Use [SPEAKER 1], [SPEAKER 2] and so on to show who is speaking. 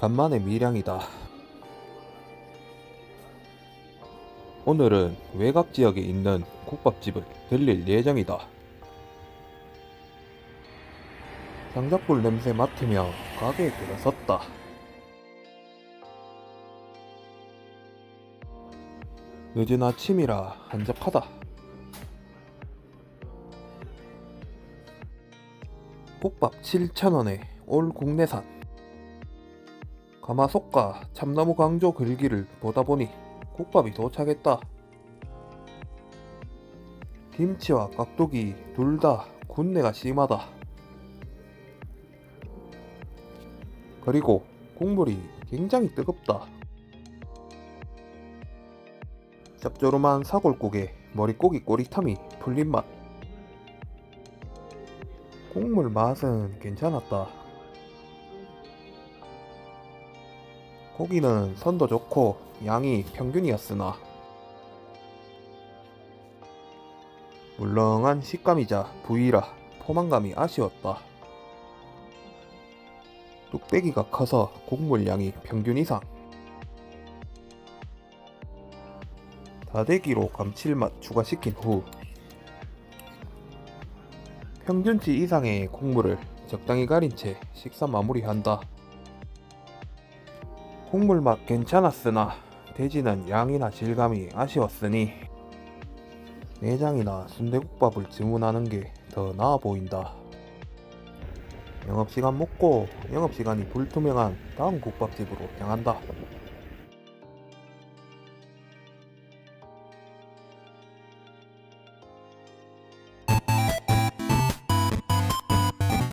[SPEAKER 1] 간만에 밀양이다. 오늘은 외곽 지역에 있는 국밥집을 들릴 예정이다. 장작불 냄새 맡으며 가게에 들어섰다. 늦은 아침이라 한적하다. 국밥 7,000원에 올 국내산. 가마솥과 참나무 강조 글기를 보다 보니 국밥이 도착했다. 김치와 깍두기 둘 다 군내가 심하다. 그리고 국물이 굉장히 뜨겁다. 짭조름한 사골국에 머릿고기 꼬리탐이 풀린 맛. 국물 맛은 괜찮았다. 고기는 선도 좋고 양이 평균이었으나 물렁한 식감이자 부위라 포만감이 아쉬웠다. 뚝배기가 커서 국물 양이 평균 이상. 다대기로 감칠맛 추가시킨 후 평균치 이상의 국물을 적당히 가린 채 식사 마무리한다. 국물 맛 괜찮았으나 돼지는 양이나 질감이 아쉬웠으니 내장이나 순대국밥을 주문하는 게 더 나아 보인다. 영업시간 먹고 영업시간이 불투명한 다음 국밥집으로 향한다.